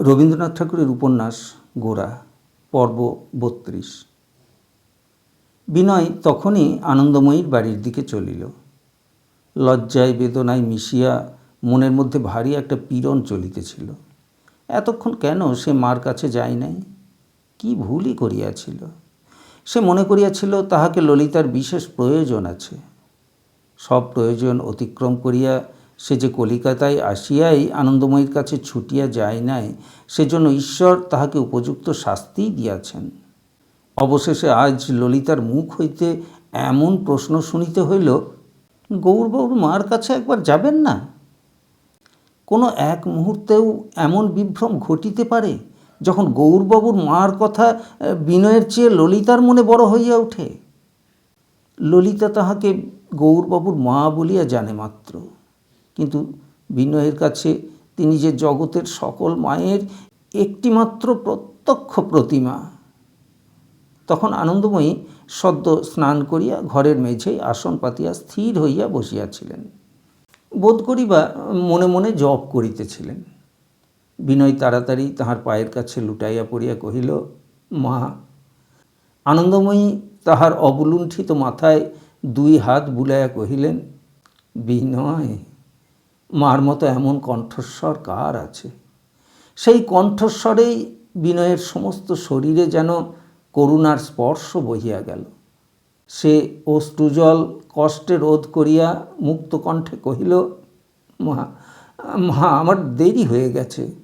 রবীন্দ্রনাথ ঠাকুরের উপন্যাস গোরা পর্ব বত্রিশ। বিনয় তখনই আনন্দময়ীর বাড়ির দিকে চলিল। লজ্জায় বেদনায় মিশিয়া মনের মধ্যে ভারী একটা পীড়ন চলিতেছিল। এতক্ষণ কেন সে মার কাছে যায় নাই? কি ভুলই করিয়াছিল? সে মনে করিয়াছিল তাহাকে ললিতার বিশেষ প্রয়োজন আছে। সব প্রয়োজন অতিক্রম করিয়া সে যে কলিকাতায় আসিয়াই আনন্দময়ীর কাছে ছুটিয়া যায় নাই, সেজন্য ঈশ্বর তাহাকে উপযুক্ত শাস্তিই দিয়াছেন। অবশেষে আজ ললিতার মুখ হইতে এমন প্রশ্ন শুনিতে হইল, গৌরবাবুর মার কাছে একবার যাবেন না? কোনো এক মুহূর্তেও এমন বিভ্রম ঘটিতে পারে, যখন গৌরবাবুর মার কথা বিনয়ের চেয়ে ললিতার মনে বড় হইয়া ওঠে? ললিতা তাহাকে গৌরবাবুর মা বলিয়া জানে মাত্র। কিন্তু বিনয়ের কাছে তিনি যে জগতের সকল মায়ের একটিমাত্র প্রত্যক্ষ প্রতিমা। তখন আনন্দময়ী সদ্য স্নান করিয়া ঘরের মেঝেই আসন পাতিয়া স্থির হইয়া বসিয়াছিলেন। বোধ করিবা মনে মনে জপ করিতেছিলেন। বিনয় তাড়াতাড়ি তাহার পায়ের কাছে লুটাইয়া পড়িয়া কহিল, মা, আনন্দময়ী তাহার অবলুণ্ঠিত মাথায় দুই হাত বুলাইয়া কহিলেন, বিনয় মার মতো এমন কণ্ঠস্বর কার আছে? সেই কণ্ঠস্বরেই বিনয়ের সমস্ত শরীরে যেন করুণার স্পর্শ বহিয়া গেল। সে অশ্রুজল কষ্টে রোধ করিয়া মুক্ত কণ্ঠে কহিল, মা মা, আমার দেরি হয়ে গেছে।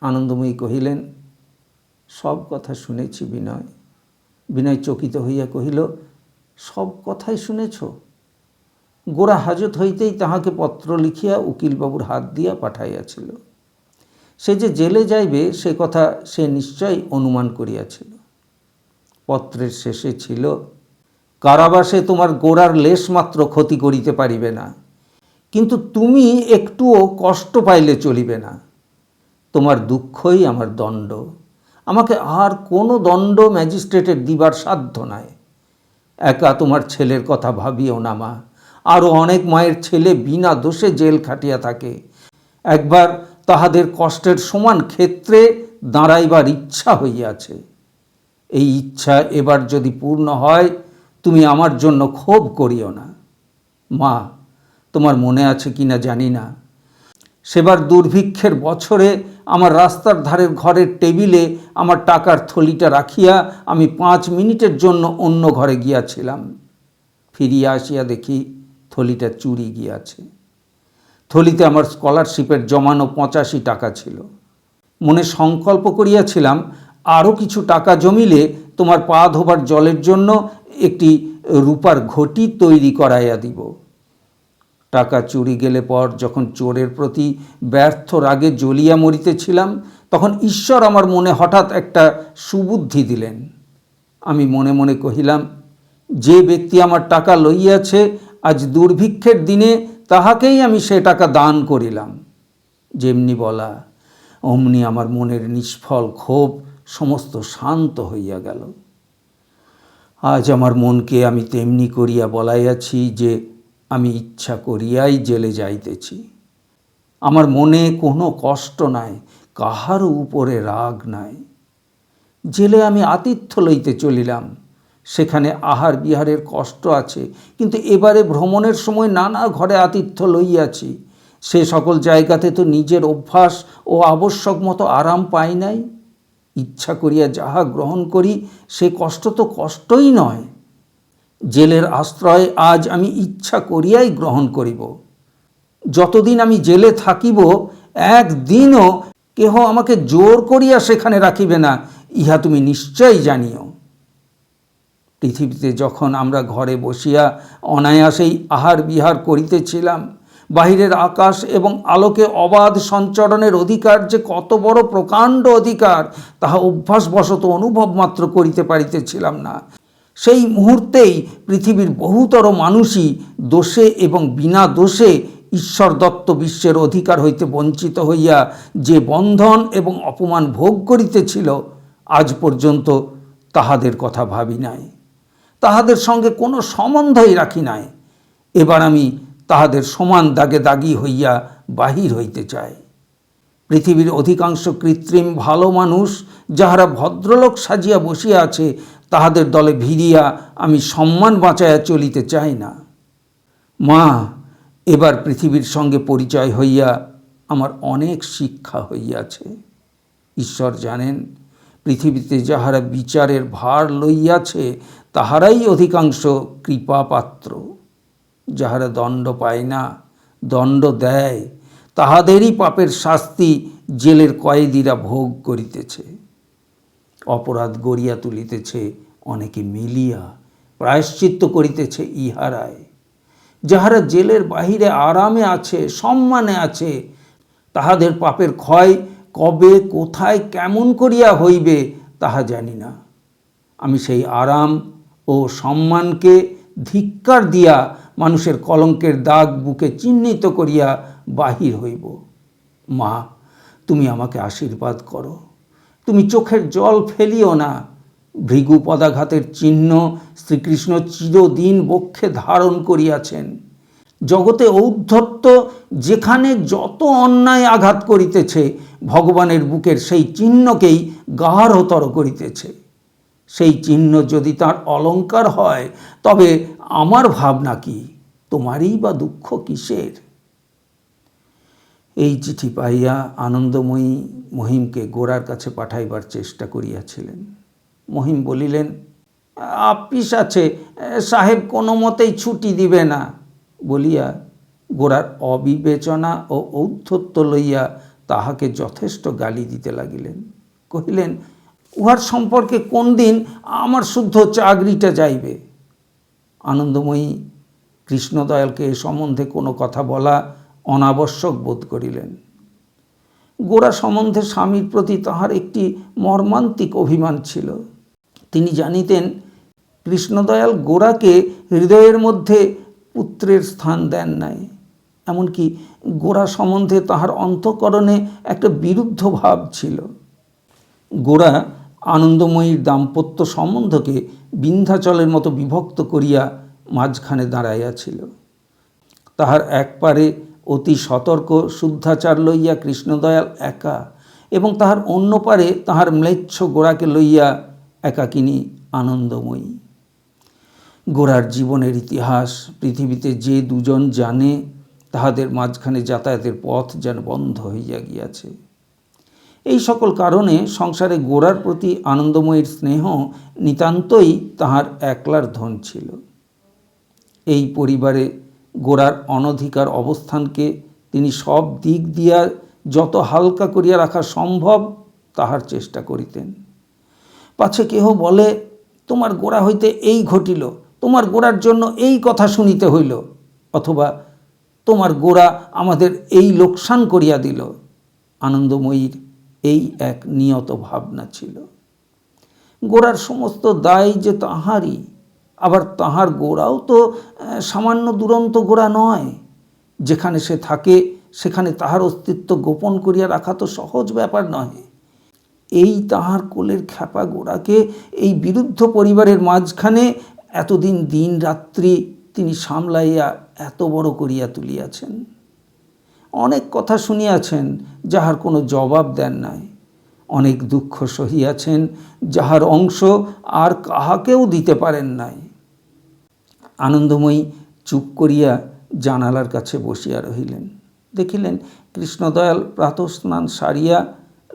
আনন্দময়ী কহিলেন, সব কথা শুনেছি বিনয়। বিনয় চকিত হইয়া কহিল, সব কথাই শুনেছ? গোড়া হাজত হইতেই তাহাকে পত্র লিখিয়া উকিলবাবুর হাত দিয়া পাঠাইয়াছিল। সে যে জেলে যাইবে, সে কথা সে নিশ্চয় অনুমান করিয়াছিল। পত্রের শেষে ছিল, কারাবাসে তোমার গোড়ার লেশমাত্র ক্ষতি করিতে পারিবে না, কিন্তু তুমি একটুও কষ্ট পাইলে চলিবে না। তোমার দুঃখই আমার দণ্ড, আমাকে আর কোনো দণ্ড ম্যাজিস্ট্রেটের দিবার সাধ্য নাই। একা তোমার ছেলের কথা ভাবিও না, মা। আরও অনেক মায়ের ছেলে বিনা দোষে জেল খাটিয়া থাকে। একবার তাহাদের কষ্টের সমান ক্ষেত্রে দাঁড়াইবার ইচ্ছা হইয়াছে। এই ইচ্ছা এবার যদি পূর্ণ হয়, তুমি আমার জন্য ক্ষোভ করিও না। মা, তোমার মনে আছে কি না জানি না। সেবার দুর্ভিক্ষের বছরে আমার রাস্তার ধারের ঘরের টেবিলে আমার টাকার থলিটা রাখিয়া আমি পাঁচ মিনিটের জন্য অন্য ঘরে গিয়াছিলাম। ফিরিয়া আসিয়া দেখি থলিটা চুরি গিয়াছে। থলিতে আমার স্কলারশিপের জমানো পঁচাশি টাকা ছিল। মনে সংকল্প করিয়াছিলাম আরও কিছু টাকা জমিলে তোমার পা ধোবার জলের জন্য একটি রূপার ঘটি তৈরি করাইয়া দিব। টাকা চুরি গেলে পর যখন চোরের প্রতি ব্যর্থ রাগে জ্বলিয়া মরিতেছিলাম, তখন ঈশ্বর আমার মনে হঠাৎ একটা সুবুদ্ধি দিলেন। আমি মনে মনে কহিলাম, যে ব্যক্তি আমার টাকা লইয়াছে আজ দুর্ভিক্ষের দিনে তাহাকেই আমি সে টাকা দান করিলাম। যেমনি বলা, অমনি আমার মনের নিষ্ফল ক্ষোভ সমস্ত শান্ত হইয়া গেল। আজ আমার মনকে আমি তেমনি করিয়া বলাইয়াছি যে আমি ইচ্ছা করিয়াই জেলে যাইতেছি। আমার মনে কোনো কষ্ট নাই, কাহারও উপরে রাগ নাই। জেলে আমি আতিথ্য লইতে চলিলাম। সেখানে আহার বিহারের কষ্ট আছে, কিন্তু এবারে ভ্রমণের সময় নানা ঘরে আতিথ্য লইয়াছি। সে সকল জায়গাতে তো নিজের অভ্যাস ও আবশ্যক মতো আরাম পাই নাই। ইচ্ছা করিয়া যাহা গ্রহণ করি, সে কষ্ট তো কষ্টই নয়। জেলের আশ্রয় আজ আমি ইচ্ছা করিয়াই গ্রহণ করিব। যতদিন আমি জেলে থাকিব, একদিনও কেহ আমাকে জোর করিয়া সেখানে রাখিবে না, ইহা তুমি নিশ্চয়ই জানিও। পৃথিবীতে যখন আমরা ঘরে বসিয়া অনায়াসেই আহার বিহার করিতেছিলাম, বাহিরের আকাশ এবং আলোকে অবাধ সঞ্চরণের অধিকার যে কত বড় প্রকাণ্ড অধিকার, তাহা অভ্যাসবশত অনুভব মাত্র করিতে পারিতেছিলাম না। সেই মুহূর্তেই পৃথিবীর বহুতর মানুষই দোষে এবং বিনা দোষে ঈশ্বর দত্ত বিশ্বের অধিকার হইতে বঞ্চিত হইয়া যে বন্ধন এবং অপমান ভোগ করিতেছিল, আজ পর্যন্ত তাহাদের কথা ভাবি নাই। তাহাদের সঙ্গে কোনো সম্বন্ধই রাখি নাই। এবার আমি তাহাদের সমান দাগে দাগি হইয়া বাহির হইতে চাই। পৃথিবীর অধিকাংশ কৃত্রিম ভালো মানুষ যাহারা ভদ্রলোক সাজিয়া বসিয়া আছে, তাহাদের দলে ভিড়িয়া আমি সম্মান বাঁচাইয়া চলিতে চাই না। মা, এবার পৃথিবীর সঙ্গে পরিচয় হইয়া আমার অনেক শিক্ষা হইয়াছে। ঈশ্বর জানেন, পৃথিবীতে যাহারা বিচারের ভার লইয়াছে তাহারাই অধিকাংশ কৃপাপাত্র। যাহারা দণ্ড পায় না, দণ্ড দেয়, তাহাদেরই পাপের শাস্তি জেলের কয়েদিরা ভোগ করিতেছে। অপরাধ গড়িয়া তুলিতেছে, অনেকে মিলিয়া প্রায়শ্চিত্ত করিতেছে ইহারায়। যাহারা জেলের বাহিরে আরামে আছে, সম্মানে আছে, তাহাদের পাপের ক্ষয় কবে, কোথায়, কেমন করিয়া হইবে, তাহা জানি না। আমি সেই আরাম ও সম্মানকে ধিক্কার দিয়া মানুষের কলঙ্কের দাগ বুকে চিহ্নিত করিয়া বাহির হইব। মা, তুমি আমাকে আশীর্বাদ করো। তুমি চোখের জল ফেলিও না। ভৃগু পদাঘাতের চিহ্ন শ্রীকৃষ্ণ চিরদিন বক্ষে ধারণ করিয়াছেন। জগতে ঔদ্ধত্য যেখানে যত অন্যায় আঘাত করিতেছে, ভগবানের বুকের সেই চিহ্নকেই গাঢ়তর করিতেছে। সেই চিহ্ন যদি তার অলংকার হয়, তবে আমার ভাবনা কি? তোমারই বা দুঃখ কিসের? এই চিঠি পাইয়া আনন্দময়ী মহিমকে গোড়ার কাছে পাঠাইবার চেষ্টা করিয়াছিলেন। মহিম বলিলেন, আপিস আছে, সাহেব কোনো মতেই ছুটি দিবে না। বলিয়া গোড়ার অবিবেচনা ও ঔদ্ধত্য লইয়া তাহাকে যথেষ্ট গালি দিতে লাগিলেন। কহিলেন উহার সম্পর্কে কোন দিন আমার শুদ্ধ চাকরিটা যাইবে? আনন্দময়ী কৃষ্ণদয়ালকে এ সম্বন্ধে কোনো কথা বলা অনাবশ্যক বোধ করিলেন। গোড়া সম্বন্ধে স্বামীর প্রতি তাহার একটি মর্মান্তিক অভিমান ছিল। তিনি জানিতেন, কৃষ্ণদয়াল গোড়াকে হৃদয়ের মধ্যে পুত্রের স্থান দেন নাই। এমনকি গোড়া সম্বন্ধে তাহার অন্তঃকরণে একটা বিরুদ্ধ ভাব ছিল। গোড়া আনন্দময়ীর দাম্পত্য সম্বন্ধকে বিন্ধ্যাচলের মতো বিভক্ত করিয়া মাঝখানে দাঁড়াইয়াছিল তাহার এক পারে অতি সতর্ক, শুদ্ধাচার লইয়া কৃষ্ণদয়াল একা এবং তাহার অন্য পারে তাহার ম্লেচ্ছ গোড়াকে লইয়া একাকিনী আনন্দময়ী। গোড়ার জীবনের ইতিহাস, পৃথিবীতে যে দুজন জানে, তাহাদের মাঝখানে যাতায়াতের পথ যেন বন্ধ হইয়া গিয়াছে। এই সকল কারণে সংসারে গোড়ার প্রতি আনন্দময়ীর স্নেহ নিতান্তই তাহার একলার ধন ছিল। এই পরিবারে গোড়ার অনধিকার অবস্থানকে তিনি সব দিক দিয়া যত হালকা করিয়া রাখা সম্ভব তাহার চেষ্টা করিতেন। পাছে কেহ বলে, তোমার গোড়া হইতে এই ঘটিল, তোমার গোড়ার জন্য এই কথা শুনিতে হইল, অথবা তোমার গোড়া আমাদের এই লোকসান করিয়া দিল। আনন্দময়ীর এই এক নিয়ত ভাবনা ছিল। গোড়ার সমস্ত দায় যে তাহারই, আবার তাহার গোড়াও তো সামান্য দুরন্ত গোড়া নয়। যেখানে সে থাকে, সেখানে তাহার অস্তিত্ব গোপন করিয়া রাখা তো সহজ ব্যাপার নয় এই তাহার কোলের খ্যাপা গোড়াকে, এই বিরুদ্ধ পরিবারের মাঝখানে এতদিন দিন রাত্রি তিনি সামলাইয়া এত বড় করিয়া তুলিয়াছেন। অনেক কথা শুনিয়াছেন, যাহার কোনো জবাব দেন নাই। অনেক দুঃখ সহিয়াছেন, যাহার অংশ আর কাহাকেও দিতে পারেন নাই। আনন্দময়ী চুপ করিয়া জানালার কাছে বসিয়া রহিলেন। দেখিলেন কৃষ্ণদয়াল প্রাতঃস্নান সারিয়া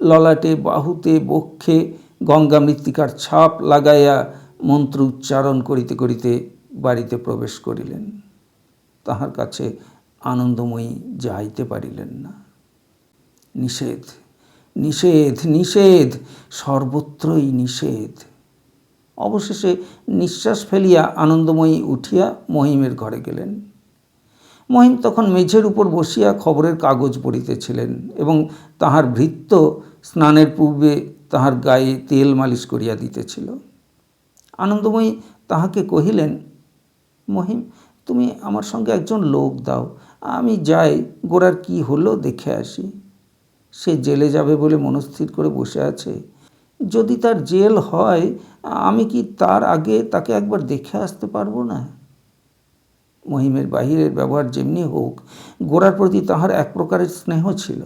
ললাটে, বাহুতে, বক্ষে গঙ্গা মৃত্তিকার ছাপ লাগাইয়া মন্ত্র উচ্চারণ করিতে করিতে বাড়িতে প্রবেশ করিলেন। তাহার কাছে আনন্দময়ী যাইতে পারিলেন না। নিষেধ নিষেধ নিষেধ, সর্বত্রই নিষেধ। অবশেষে নিঃশ্বাস ফেলিয়া আনন্দময়ী উঠিয়া মহিমের ঘরে গেলেন। মহিম তখন মেঝের উপর বসিয়া খবরের কাগজ পড়িতেছিলেন এবং তাহার ভৃত্য স্নানের পূর্বে তাহার গায়ে তেল মালিশ করিয়া দিতেছিল। আনন্দময়ী তাহাকে কহিলেন, মহিম, তুমি আমার সঙ্গে একজন লোক দাও আমি যাই গোড়ার কি হলো দেখে আসি। সে জেলে যাবে বলে মনস্থির করে বসে আছে। যদি তার জেল হয়, আমি কি তার আগে তাকে একবার দেখে আসতে পারব না? মহিমের বাহিরের ব্যবহার যেমনি হোক গোড়ার প্রতি তাহার এক প্রকারের স্নেহ ছিল।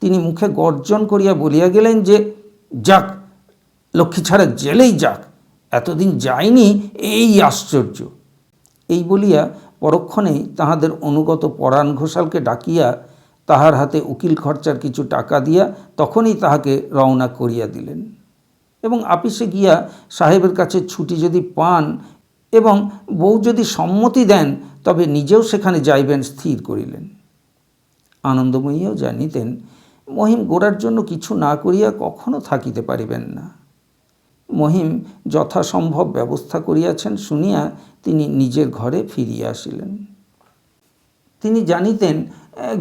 তিনি মুখে গর্জন করিয়া বলিয়া গেলেন যে, যাক, লক্ষ্মী ছাড়া জেলেই যাক, এতদিন যায়নি এই আশ্চর্য। এই বলিয়া পরক্ষণেই তাহাদের অনুগত পরাণ ঘোষালকে ডাকিয়া তাহার হাতে উকিল খরচার কিছু টাকা দিয়া তখনই তাহাকে রওনা করিয়া দিলেন। এবং আপিসে গিয়া সাহেবের কাছে ছুটি যদি পান এবং বউ যদি সম্মতি দেন, তবে নিজেও সেখানে যাইবেন স্থির করিলেন। আনন্দময়ীও জানিতেন, মহিম গোড়ার জন্য কিছু না করিয়া কখনো থাকিতে পারিবেন না। মহিম যথাসম্ভব ব্যবস্থা করিয়াছেন শুনিয়া তিনি নিজের ঘরে ফিরিয়া আসিলেন। তিনি জানিতেন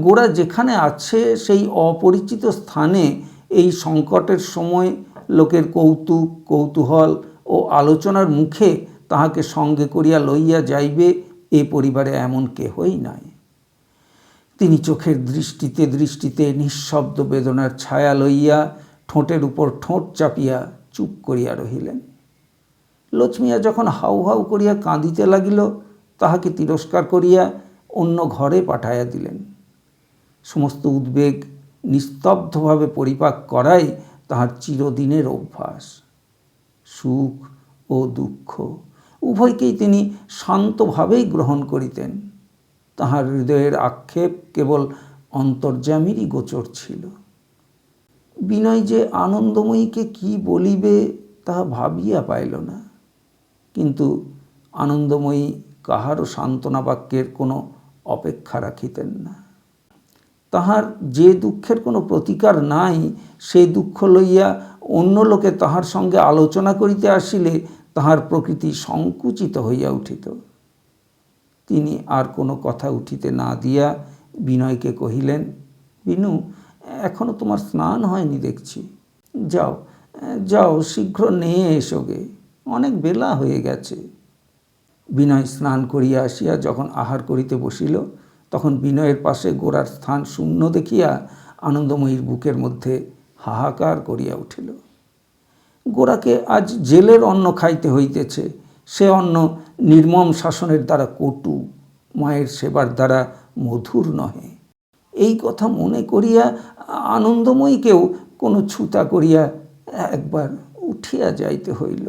গোড়া যেখানে আছে সেই অপরিচিত স্থানে এই সংকটের সময় লোকের কৌতুক, কৌতূহল ও আলোচনার মুখে তাহাকে সঙ্গে করিয়া লইয়া যাইবে এ পরিবারে এমন কেহই নাই। তিনি চোখের দৃষ্টিতে দৃষ্টিতে নিঃশব্দ বেদনার ছায়া লইয়া ঠোঁটের উপর ঠোঁট চাপিয়া চুপ করিয়া রহিলেন। লক্ষ্মিয়া যখন হাউ হাউ করিয়া কাঁদিতে লাগিল, তাহাকে তিরস্কার করিয়া অন্য ঘরে পাঠাইয়া দিলেন। সমস্ত উদ্বেগ নিস্তব্ধভাবে পরিপাক করাই তাহার চিরদিনের অভ্যাস। সুখ ও দুঃখ উভয়কেই তিনি শান্তভাবেই গ্রহণ করিতেন। তাহার হৃদয়ের আক্ষেপ কেবল অন্তর্যামীরই গোচর ছিল। বিনয় যে আনন্দময়ীকে কি বলিবে তাহা ভাবিয়া পাইল না। কিন্তু আনন্দময়ী কাহারও সান্ত্বনা বাক্যের কোনো অপেক্ষা রাখিতেন না। তাহার যে দুঃখের কোনো প্রতিকার নাই, সেই দুঃখ লইয়া অন্য লোকে তাহার সঙ্গে আলোচনা করিতে আসিলে তাহার প্রকৃতি সংকুচিত হইয়া উঠিত। তিনি আর কোনো কথা উঠিতে না দিয়া বিনয়কে কহিলেন, বিনু এখনও তোমার স্নান হয়নি দেখছি। যাও যাও, শীঘ্র নিয়ে এসোগে অনেক বেলা হয়ে গেছে। বিনয় স্নান করিয়া আসিয়া যখন আহার করিতে বসিল, তখন বিনয়ের পাশে গোড়ার স্থান শূন্য দেখিয়া আনন্দময়ীর বুকের মধ্যে হাহাকার করিয়া উঠিল। গোড়াকে আজ জেলের অন্ন খাইতে হইতেছে। সে অন্ন নির্মম শাসনের দ্বারা কটু, মায়ের সেবার দ্বারা মধুর নহে। এই কথা মনে করিয়া আনন্দময়ীকেও কোনো ছুতা করিয়া একবার উঠিয়া যাইতে হইল।